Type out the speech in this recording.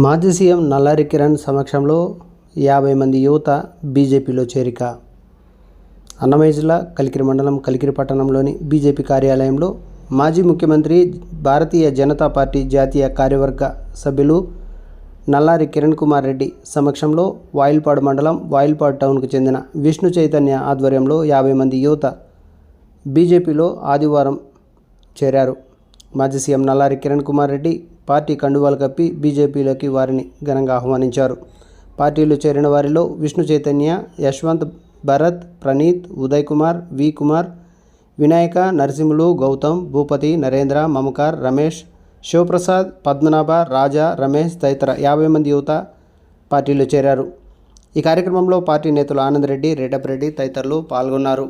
మాజీ సీఎం నల్లారి కిరణ్ సమక్షంలో యాభై మంది యువత బీజేపీలో చేరిక. అన్నమయ్య జిల్లా కలికిరి మండలం కలికిరి పట్టణంలోని బీజేపీ కార్యాలయంలో మాజీ ముఖ్యమంత్రి భారతీయ జనతా పార్టీ జాతీయ కార్యవర్గ సభ్యులు నల్లారి కిరణ్ కుమార్ రెడ్డి సమక్షంలో వాయిల్పాడు మండలం వాయిల్పాడు టౌన్కు చెందిన విష్ణు చైతన్య ఆధ్వర్యంలో యాభై మంది యువత బీజేపీలో ఆదివారం చేరారు. మాజీ సీఎం నల్లారి కిరణ్ కుమార్ రెడ్డి పార్టీ కండువాలు కప్పి బీజేపీలోకి వారిని ఘనంగా ఆహ్వానించారు. పార్టీలో చేరిన వారిలో విష్ణు చైతన్య యశ్వంత్ భరత్ ప్రణీత్ ఉదయ్ కుమార్ వి కుమార్ వినాయక నరసింహులు గౌతమ్ భూపతి నరేంద్ర మమకార్ రమేష్ శివప్రసాద్ పద్మనాభ రాజా రమేష్ తదితర యాభై మంది యువత పార్టీలో చేరారు. ఈ కార్యక్రమంలో పార్టీ నేతలు ఆనందరెడ్డి రెడ్డప్రెడ్డి తదితరులు పాల్గొన్నారు.